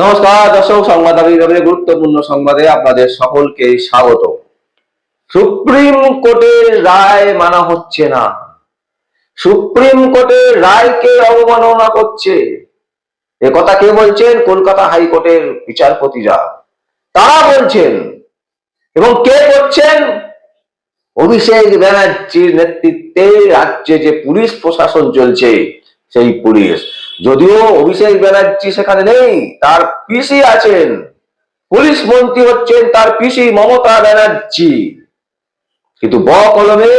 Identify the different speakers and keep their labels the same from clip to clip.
Speaker 1: নমস্কার, দর্শক সংবাদ গুরুত্বপূর্ণ সংবাদে আপনাদের সকলকে স্বাগত। সুপ্রিম কোর্টের রায় মানা হচ্ছে না। সুপ্রিম কোর্টের রায়কে অবমাননা করছে। এ কথা কে বলছেন? কলকাতা হাইকোর্টের বিচারপতিরা তারা বলছেন। এবং কে করছেন? অভিষেক ব্যানার্জির নেতৃত্বে রাজ্যে যে পুলিশ প্রশাসন চলছে, সেই পুলিশ। যদিও অভিষেক ব্যানার্জি সেখানে নেই, তার পিসি আছেন। পুলিশ মন্ত্রী হচ্ছেন তার পিসি মমতা ব্যানার্জি। কিন্তু ব কলমে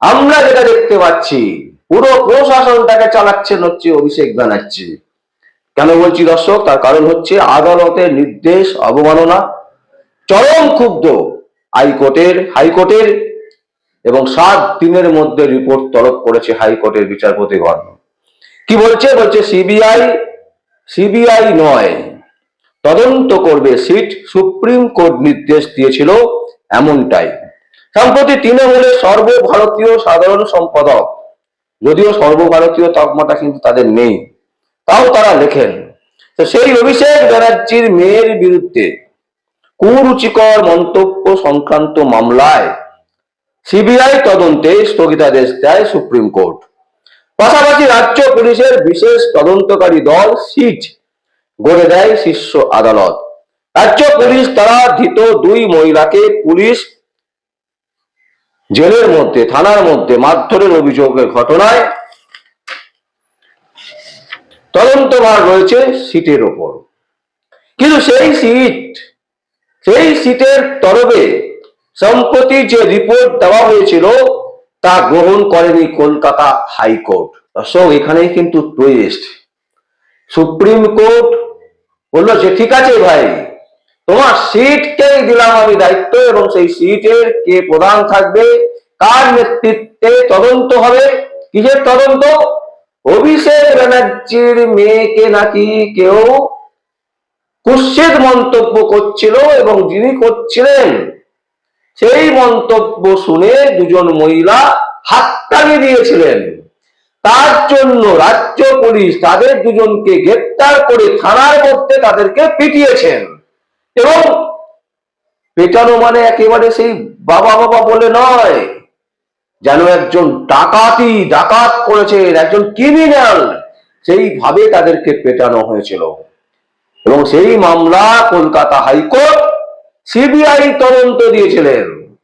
Speaker 1: আমরা যেটা দেখতে পাচ্ছি, পুরো প্রশাসনটাকে চালাচ্ছেন হচ্ছে অভিষেক ব্যানার্জি। কেন বলছি দর্শক? তার কারণ হচ্ছে আদালতের নির্দেশ, অবমাননা চরম ক্ষুব্ধ হাইকোর্টের হাইকোর্টের এবং সাত দিনের মধ্যে রিপোর্ট তলব করেছে হাইকোর্টের বিচারপতিগণ। কি বলছে? বলছে, সিবিআই সিবিআই নয়। তদন্ত করবে সিট, সুপ্রিম কোর্ট নির্দেশ দিয়েছিল এমনটাই। সম্প্রতি তৃণমূলের সর্বভারতীয় সাধারণ সম্পাদক, যদিও সর্বভারতীয় তকমাটা কিন্তু তাদের নেই, তাও তারা লেখেন, তো সেই অভিষেক ব্যানার্জির মেয়ের বিরুদ্ধে কুরুচিকর মন্তব্য সংক্রান্ত মামলায় সিবিআই তদন্তে স্থগিতাদেশ দেয় সুপ্রিম কোর্ট। পাশাপাশি রাজ্য পুলিশের বিশেষ তদন্তকারী দল সিট গড়ে দেয় শীর্ষ আদালত। রাজ্য পুলিশ তারা ধৃত দুই মহিলাকে পুলিশ জেলের মধ্যে, থানার মধ্যে মারধরের অভিযোগের ঘটনায় তদন্তভার রয়েছে সিটের ওপর। কিন্তু সেই সিট, সেই সিটের তরফে সম্প্রতি যে রিপোর্ট দেওয়া হয়েছিল তা গ্রহণ করেনি কলকাতা হাইকোর্ট। দর্শক এখানেই কিন্তু টুইস্ট সুপ্রিম কোর্ট বলল, যে ঠিক আছে ভাই, তোমার সিটকেই দিলাম আমি দায়িত্ব এবং সেই সিটের কে প্রধান থাকবে, কার নেতৃত্বে তদন্ত হবে, কিসের তদন্ত? অভিষেক ব্যানার্জির মেয়েকে নাকি কেউ কুৎসিত মন্তব্য করছিল এবং যিনি করছিলেন সেই মন্তব্য শুনে দুজন মহিলা হাততালি দিয়েছিলেন। তার জন্য রাজ্য পুলিশ তাদের দুজনকে গ্রেপ্তার করে থানার মধ্যে তাদেরকে পিটিয়েছেন। এবং পেটানো মানে একেবারে সেই বাবা বাবা বলে নয়, যেন একজন ডাকাতি ডাকাত করেছেন, একজন ক্রিমিনাল সেইভাবে তাদেরকে পেটানো হয়েছিল। এবং সেই মামলা কলকাতা হাইকোর্ট সিবিআই তদন্ত দিয়েছিলেন।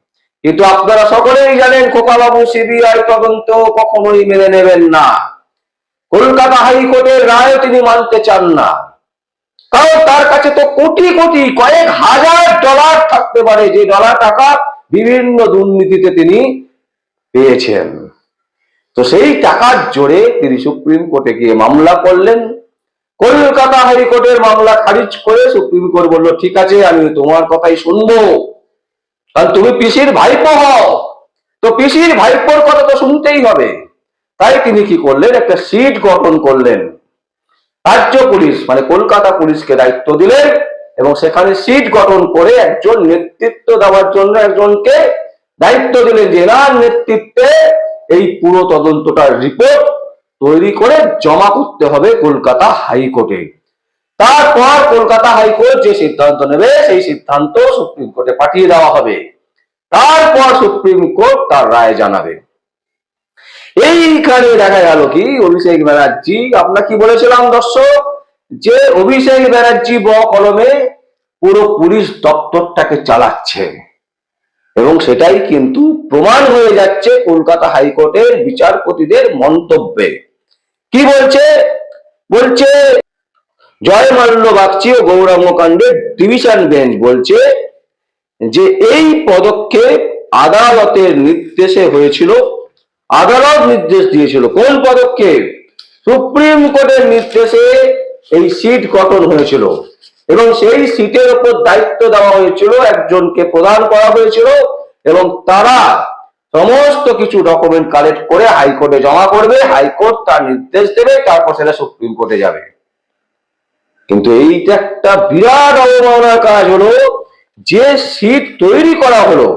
Speaker 1: কিন্তু আপনারা সকলেই জানেন, খোকাবাবু সিবিআই তদন্ত কখনোই মেনে নেবেন না। কলকাতা হাইকোর্টের রায় তিনি মানতে চান না। কারণ তার কাছে তো কোটি কোটি, কয়েক হাজার ডলার থাকতে পারে, যে ডলার টাকা বিভিন্ন দুর্নীতিতে তিনি পেয়েছেন। তো সেই টাকার জোরে তিনি সুপ্রিম কোর্টে গিয়ে মামলা করলেন। কলকাতা হাইকোর্টের মামলা খারিজ করে সুপ্রিম কোর্ট বলল, ঠিক আছে, আমি তোমার কথাই শুনব। কারণ তুমি পিসির ভাইপো হও। তো পিসির ভাইপোর কথা তো শুনতেই হবে। তাই তিনি কি করলেন? একটা সিট গঠন করলেন। রাজ্য পুলিশ মানে কলকাতা পুলিশকে দায়িত্ব দিলেন এবং সেখানে সিট গঠন করে একজন নেতৃত্ব দেওয়ার জন্য একজনকে দায়িত্ব দিলেন। এনার নেতৃত্বে এই পুরো তদন্তটার রিপোর্ট তৈরি করে জমা করতে হবে কলকাতা হাইকোর্টে। তারপর কলকাতা হাইকোর্ট যে সিদ্ধান্ত নেবে, সেই সিদ্ধান্ত সুপ্রিম কোর্টে পাঠিয়ে দেওয়া হবে। তারপর সুপ্রিম কোর্ট তার রায় জানাবে। এইখানে দেখা গেল কি, অভিষেক ব্যানার্জি আমরা কি বলেছিলাম দর্শক? যে অভিষেক ব্যানার্জি ব কলমে পুরো পুলিশ দপ্তরটাকে চালাচ্ছে। এবং সেটাই কিন্তু প্রমাণ হয়ে যাচ্ছে কলকাতা হাইকোর্টের বিচারপতিদের মন্তব্যে। কি বলছে? বলছে জয় মাল্য বাগচি ও গৌরাঙ্গ কাণ্ডের ডিভিশন বেঞ্চ বলছে যে এই পদক্ষেপ আদালতের নির্দেশে হয়েছিল। আদালত নির্দেশ দিয়েছিল। কোন পদক্ষেপ? সুপ্রিম কোর্টের নির্দেশে এই সিট গঠন হয়েছিল এবং সেই সিটের উপর দায়িত্ব দেওয়া হয়েছিল। একজনকে প্রদান করা হয়েছিল এবং তারা সমস্ত কিছু ডকুমেন্ট কালেক্ট করে হাইকোর্টে জমা করবে, হাইকোর্ট তার নির্দেশ দেবে, তারপর সেটা সুপ্রিম কোর্টে যাবে। কিন্তু এইটা একটা বিরাট অবমাননার কাজ হলো, যে সিট তৈরি করা হলো,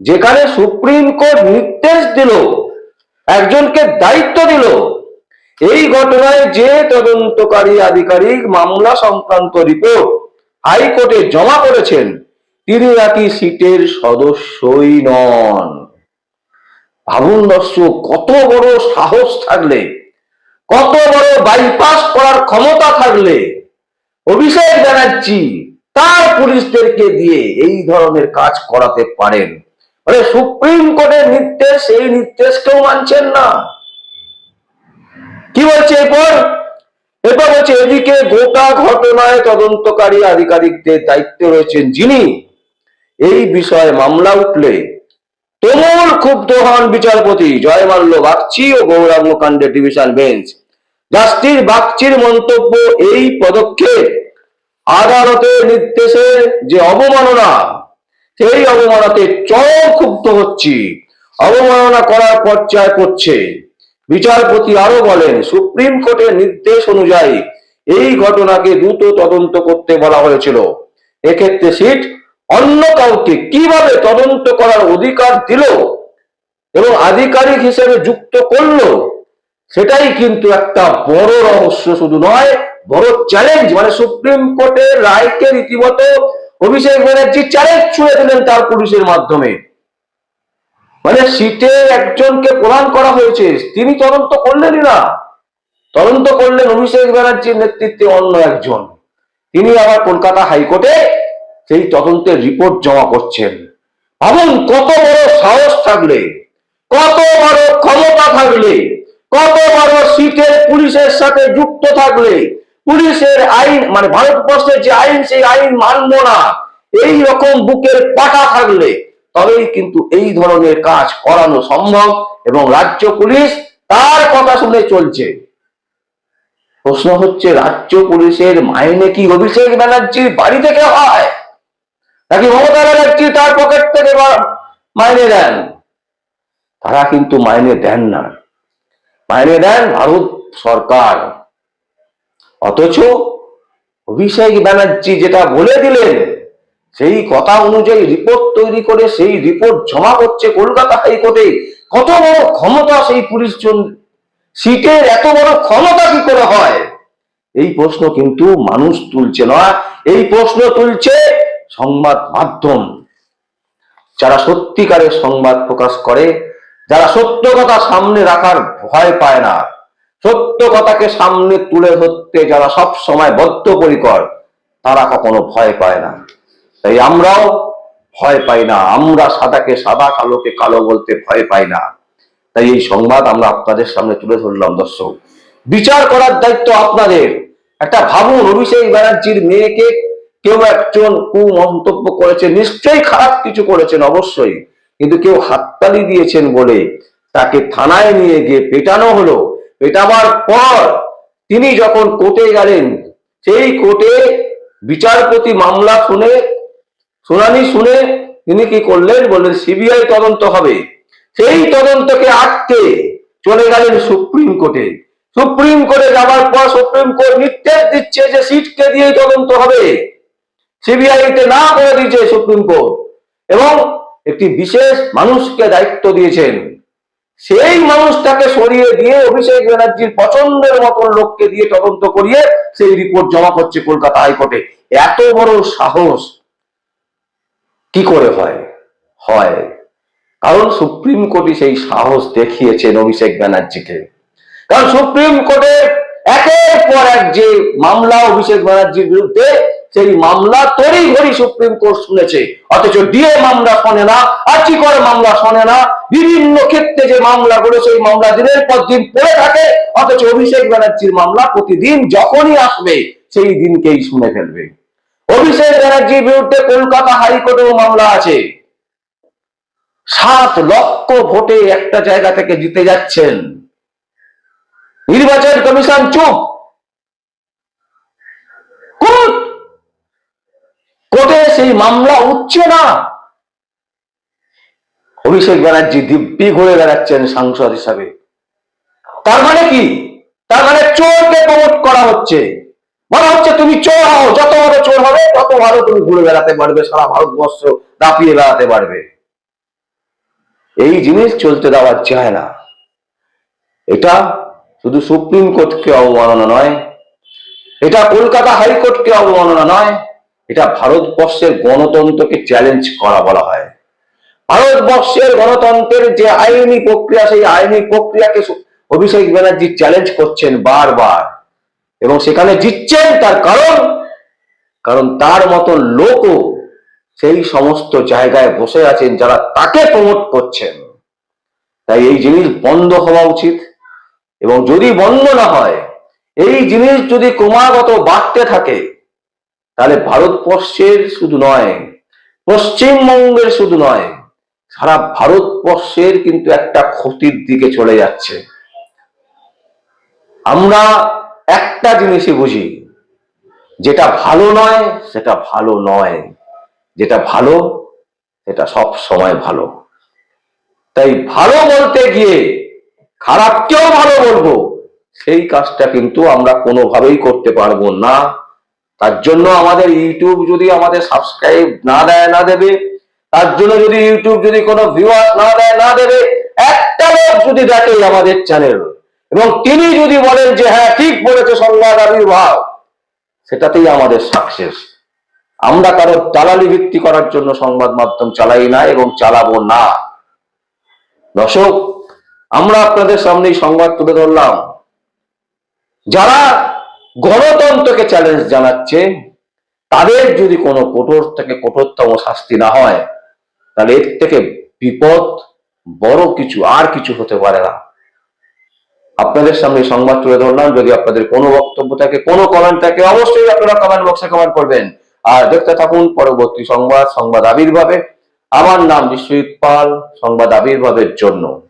Speaker 1: যেখানে সুপ্রিম কোর্ট নির্দেশ দিল, একজনকে দায়িত্ব দিল, এই ঘটনায় যে তদন্তকারী আধিকারিক মামলা সংক্রান্ত রিপোর্ট হাইকোর্টে জমা করেছেন নাকি সিটের সদস্যই নন। ভাবুন দর্শক কত বড় সাহস থাকলে, কত বড় বাইপাস করার ক্ষমতা থাকলে, অভিষেক ব্যানার্জি তার পুলিশদেরকে দিয়ে এই ধরনের কাজ করাতে পারেন। মানে সুপ্রিম কোর্টের নির্দেশ, এই নির্দেশ কেউ মানছেন না। কি বলছে এরপর? এরপর বলছে, এদিকে গোটা ঘটনায় তদন্তকারী আধিকারিকদের দায়িত্বে রয়েছেন যিনি। এই বিষয়ে মামলা উঠলে তুমুল ক্ষুব্ধ হন বিচারপতি। জয়মাল্য বাগচি ও গৌরাঙ্গ কাণ্ডের ডিভিশন বেঞ্চ জাস্টিস বাগচির মন্তব্য এই পদক্ষেপ। আদালতের নির্দেশে যে অবমাননা, সেই অবমাননাতে চরম ক্ষুব্ধ হচ্ছি। অবমাননা করার পর্যায়ে করছে। বিচারপতি আরও বলেন, সুপ্রিম কোর্টের নির্দেশ অনুযায়ী এই ঘটনাকে দ্রুত তদন্ত করতে বলা হয়েছিল। এক্ষেত্রে সিট অন্য কাউকে কীভাবে তদন্ত করার অধিকার দিল এবং আধিকারিক হিসেবে যুক্ত করল, সেটাই কিন্তু একটা বড় রহস্য শুধু নয়, বড় চ্যালেঞ্জ মানে সুপ্রিম কোর্টের রায়কে রীতিমতো অভিষেক ব্যানার্জি চ্যালেঞ্জ ছুঁড়ে দিলেন তার পুলিশের মাধ্যমে। মানে সিটে একজনকে প্রদান করা হয়েছে, তিনি তদন্ত করলেনই না। তদন্ত করলেন অভিষেক ব্যানার্জির নেতৃত্বে অন্য একজন। তিনি আবার কলকাতা হাইকোর্টে সেই তদন্তের রিপোর্ট জমা করছেন। ভাবুন, কত বড় সাহস থাকলে, কত বড় ক্ষমতা থাকলে, কত বড় সিটের পুলিশের সাথে যুক্ত থাকলে, পুলিশের আইন মানে ভারতবর্ষের যে আইন, সেই আইন মানব না। এই রকম বুকের পাটা থাকলে, তবেই কিন্তু এই ধরনের কাজ করানো সম্ভব এবং রাজ্য পুলিশ তার কথা শুনে চলছে। প্রশ্ন হচ্ছে, রাজ্য পুলিশের মাইনে কি অভিষেক ব্যানার্জির বাড়ি থেকে হয়? নাকি মমতা ব্যানার্জি তার পকেট থেকে মাইনে দেন? তারা কিন্তু মাইনে দেন না। মাইনে দেন ভারত সরকার। অথচ অভিষেক ব্যানার্জি যেটা বলে দিলেন, সেই কথা অনুযায়ী রিপোর্ট তৈরি করে সেই রিপোর্ট জমা করছে কলকাতা হাইকোর্টে। কত বড় ক্ষমতা সেই পুলিশ সিটের এত বড় ক্ষমতা কি করে হয়? এই প্রশ্ন কিন্তু মানুষ তুলছে না। এই প্রশ্ন তুলছে সংবাদ মাধ্যম। যারা সত্যিকারের সংবাদ প্রকাশ করে, যারা সত্য কথা সামনে রাখার ভয় পায় না। সত্য কথাকে সামনে তুলে ধরতে যারা সব সময় বদ্ধপরিকর, তারা কখনো ভয় পায় না। তাই আমরাও ভয় পাই না। আমরা সাদাকে সাদা, কালোকে কালো বলতে ভয় পাই না। তাই এই সংবাদ আমরা আপনাদের সামনে তুলে ধরলাম, দর্শক। বিচার করার দায়িত্ব আপনাদের। একটা ভাবুন, অভিষেক ব্যানার্জির মেয়েকে কেউ একজন কু মন্তব্য করেছে, নিশ্চয়ই খারাপ কিছু করেছেন অবশ্যই, কিন্তু কেউ হাততালি দিয়েছেন বলে তাকে থানায় নিয়ে গিয়ে পেটানো হলো। পেটাবার পর তিনি যখন কোর্টে গেলেন, সেই কোর্টে বিচারপতি মামলা শুনে, শুনানি শুনে তিনি কি করলেন? বললেন, সিবিআই তদন্ত হবে। সেই তদন্তকে আটকে চলে গেলেন সুপ্রিম কোর্টে। সুপ্রিম কোর্টে যাওয়ার পর সুপ্রিম কোর্ট নির্দেশ দিচ্ছে যে সিটকে দিয়ে তদন্ত হবে। সিবিআই তে না করে দিয়েছে সুপ্রিম কোর্ট। এবং একটি বিশেষ মানুষকে দায়িত্ব দিয়েছেন। সেই মানুষটাকে সরিয়ে দিয়ে অভিষেক ব্যানার্জির পছন্দের মতন লোককে দিয়ে তদন্ত করিয়ে সেই রিপোর্ট জমা করছে কলকাতা হাইকোর্টে। এত বড় সাহস কি করে হয়? হয়। কারণ সুপ্রিম কোর্টই সেই সাহস দেখিয়েছেন অভিষেক ব্যানার্জিকে। কারণ সুপ্রিম কোর্টে একের পর এক যে মামলা অভিষেক ব্যানার্জির বিরুদ্ধে সেই মামলা তড়ি ঘড়ি সুপ্রিম কোর্ট শুনেছে। অথচ ডিএ মামলা শোনে না আর্জি করে মামলা শোনে না। বিভিন্ন ক্ষেত্রে যে মামলাগুলো সেই মামলা দিনের পর দিন পড়ে থাকে। অথচ অভিষেক ব্যানার্জির মামলা প্রতিদিন যখনই আসবে, সেই দিনকেই শুনে ফেলবে। অভিষেক ব্যানার্জির বিরুদ্ধে কলকাতা হাইকোর্টেও মামলা আছে। সাত লক্ষ ভোটে একটা জায়গা থেকে জিতে যাচ্ছেন। নির্বাচন কমিশন চুপ। কোর্ট কোর্টে সেই মামলা উঠছে না। অভিষেক ব্যানার্জি দিব্যি ঘুরে বেড়াচ্ছেন সাংসদ হিসাবে। তার মানে কি? তার মানে চোরকে প্রমোট করা হচ্ছে। মনে হচ্ছে, তুমি চোর হও, যত বড় চোর হবে, তত ভালো তুমি ঘুরে বেড়াতে পারবে, সারা ভারতবর্ষ দাপিয়ে বেড়াতে পারবে। এই জিনিস চলতে দেওয়া যায় না। এটা শুধু সুপ্রিম কোর্টকে অবমাননা নয়, এটা কলকাতা হাইকোর্টকে অবমাননা নয় এটা ভারতবর্ষের গণতন্ত্রকে চ্যালেঞ্জ করা বলা হয়। ভারতবর্ষের গণতন্ত্রের যে আইনি প্রক্রিয়া, সেই আইনি প্রক্রিয়াকে অভিষেক ব্যানার্জি চ্যালেঞ্জ করছেন বারবার। এবং সেখানে জিতছেন তার কারণ কারণ তার মতন লোকও সেই সমস্ত জায়গায় বসে আছেন যারা তাকে প্রমোট করছেন। তাই এই জিনিস বন্ধ হওয়া উচিত। এবং যদি বন্ধ না হয়, এই জিনিস যদি ক্রমাগত বাড়তে থাকে তাহলে ভারতবর্ষের শুধু নয়, পশ্চিমবঙ্গের শুধু নয়, সারা ভারতবর্ষের কিন্তু একটা ক্ষতির দিকে চলে যাচ্ছে। আমরা একটা জিনিসই বুঝি, যেটা ভালো নয়, সেটা ভালো নয়। যেটা ভালো, সেটা সব সময় ভালো। তাই ভালো বলতে গিয়ে খারাপকেও ভালো বলব, সেই কাজটা কিন্তু আমরা কোনোভাবেই করতে পারব না। তার জন্য আমাদের ইউটিউব যদি আমাদের সাবস্ক্রাইব না দেয়, না দেবে, তার জন্য যদি ইউটিউব যদি কোনো ভিউয়ার না দেয়, না দেবে, একটা লোক যদি দেখে আমাদের চ্যানেল এবং তিনি যদি বলেন যে হ্যাঁ ঠিক বলেছে সংবাদ আবির্ভাব, সেটাতেই আমাদের সাকসেস আমরা কারও দালালি ভিত্তি করার জন্য সংবাদ মাধ্যম চালাই না এবং চালাবো না। দর্শক, আমরা আপনাদের সামনে সংবাদ তুলে ধরলাম। যারা গণতন্ত্রকে চ্যালেঞ্জ জানাচ্ছে, তাদের যদি কোনো কঠোর থেকে কঠোরতম শাস্তি না হয়, তাহলে এর থেকে বিপদ বড় কিছু, আর কিছু হতে পারে না। আপনাদের সামনে সংবাদ তুলে ধরলাম, যদি আপনাদের কোনো বক্তব্য থাকে, কোনো কমেন্ট থাকে, অবশ্যই আপনারা কমেন্ট বক্সে কমেন্ট করবেন। আর দেখতে থাকুন পরবর্তী সংবাদ সংবাদ আবির্ভাবে। আমার নাম বিশ্বজিৎ পাল, সংবাদ আবির্ভাবের জন্য।